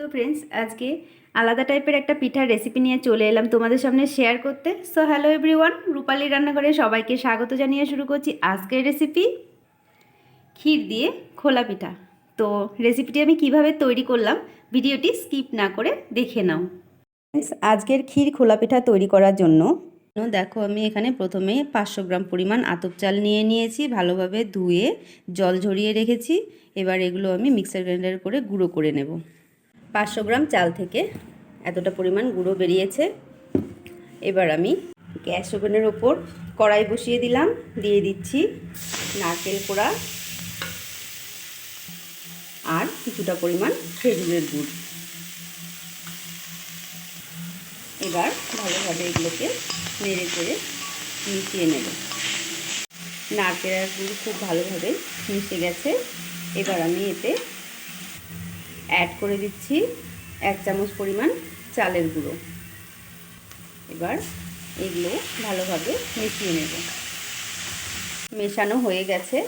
তো ফ্রেন্ডস আজকে আলাদা টাইপের একটা পিঠার রেসিপি নিয়ে চলে এলাম তোমাদের সামনে শেয়ার করতে। সো হ্যালো এভরিওয়ান রূপালী রান্নাঘরে সবাইকে স্বাগত জানিয়ে শুরু করছি আজকের রেসিপি ক্ষীর দিয়ে খোলা পিঠা। তো রেসিপিটি আমি কীভাবে তৈরি করলাম, ভিডিওটি স্কিপ না করে দেখে নাও। আজকের ক্ষীর খোলা পিঠা তৈরি করার জন্য দেখো আমি এখানে প্রথমে পাঁচশো গ্রাম পরিমাণ আতপ চাল নিয়ে নিয়েছি, ভালোভাবে ধুয়ে জল ঝরিয়ে রেখেছি। এবার এগুলো আমি মিক্সার গ্রাইন্ডার করে গুঁড়ো করে নেব। পাঁচশো গ্রাম চাল থেকে এতটা পরিমাণ গুঁড়ো বেরিয়েছে। এবার আমি গ্যাস ওভেনের ওপর কড়াই বসিয়ে দিলাম, দিয়ে দিচ্ছি নারকেল কোড়া আর কিছুটা পরিমাণ খেজুরের গুড়। এবার ভালোভাবে এগুলোকে নেড়ে করে মিশিয়ে নেব। নারকেলের গুড় খুব ভালোভাবে মিশে গেছে। এবার আমি এতে অ্যাড করে দিচ্ছি এক চামচ পরিমাণ চালের গুঁড়ো। এবার এগুলো ভালোভাবে মিশিয়ে নেব। মেশানো হয়ে গেছে।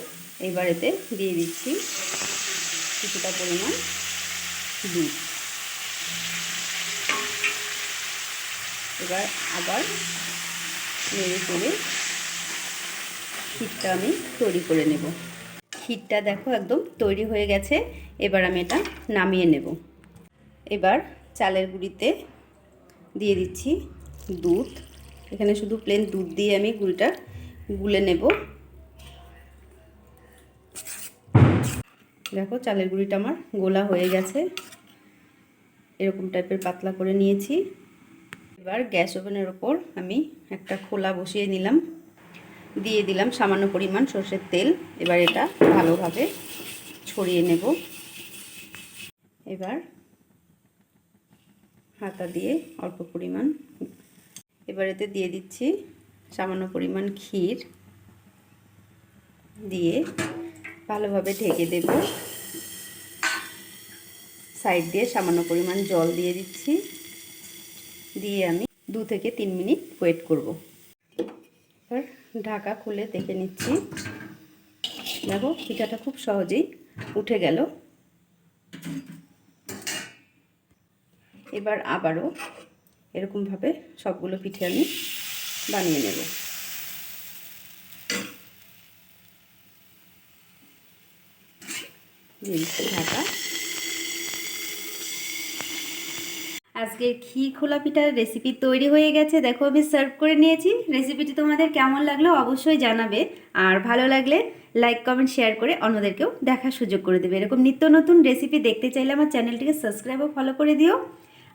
এবার এতে দিয়ে দিচ্ছি কিছুটা পরিমাণ দুধ। এবার আবার নেড়ে করে ক্ষীরটা আমি তৈরি করে নেব। ক্ষীরটা দেখো একদম তৈরি হয়ে গেছে। এবার আমি এটা নামিয়ে নেব। এবার চালের গুঁড়িতে দিয়ে দিচ্ছি দুধ। এখানে শুধু প্লেন দুধ দিয়ে আমি গুঁড়িটা গুলে নেব। দেখো চালের গুঁড়িটা আমার গোলা হয়ে গেছে। এরকম টাইপের পাতলা করে নিয়েছি। এবার গ্যাস ওভেনের ওপর আমি একটা খোলা বসিয়ে নিলাম। দিয়ে দিলাম সামান্য পরিমাণ সর্ষের তেল। এবার এটা ভালোভাবে ছড়িয়ে নেব। এবার হাতা দিয়ে অল্প পরিমাণ। এবার এতে দিয়ে দিচ্ছি সামান্য পরিমাণ ক্ষীর। দিয়ে ভালোভাবে ঢেকে দেব। সাইড দিয়ে সামান্য পরিমাণ জল দিয়ে দিচ্ছি। দিয়ে আমি দু থেকে তিন মিনিট ওয়েট করব। এবার ঢাকা খুলে দেখে নিচ্ছি। দেখো, পিঠাটা খুব সহজেই উঠে গেল। এবার আবারও এরকমভাবে সবগুলো পিঠে আমি বানিয়ে নেব। ঢাকা। আজকে ঘি খোলা পিঠার রেসিপি তৈরি হয়ে গেছে। দেখো আমি সার্ভ করে নিয়েছি। রেসিপিটি তোমাদের কেমন লাগল অবশ্যই জানাবে। আর ভালো লাগলে লাইক কমেন্ট শেয়ার করে অন্যদেরকেও দেখার সুযোগ করে দেবে। এরকম নিত্য নতুন রেসিপি দেখতে চাইলে আমার চ্যানেলটিকে সাবস্ক্রাইব ও ফলো করে দিও।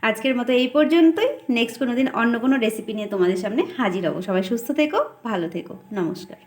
আজকের মতো এই পর্যন্তই। নেক্সট কোনো দিন অন্য কোনো রেসিপি নিয়ে তোমাদের সামনে হাজির হব। সবাই সুস্থ থেকো, ভালো থেকো। নমস্কার।